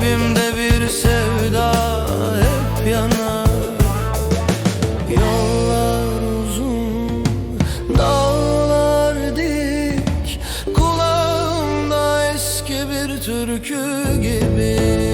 Kalbimde bir sevda hep yanar. Yollar uzun, dağlar dik. Kulağımda eski bir türkü gibi.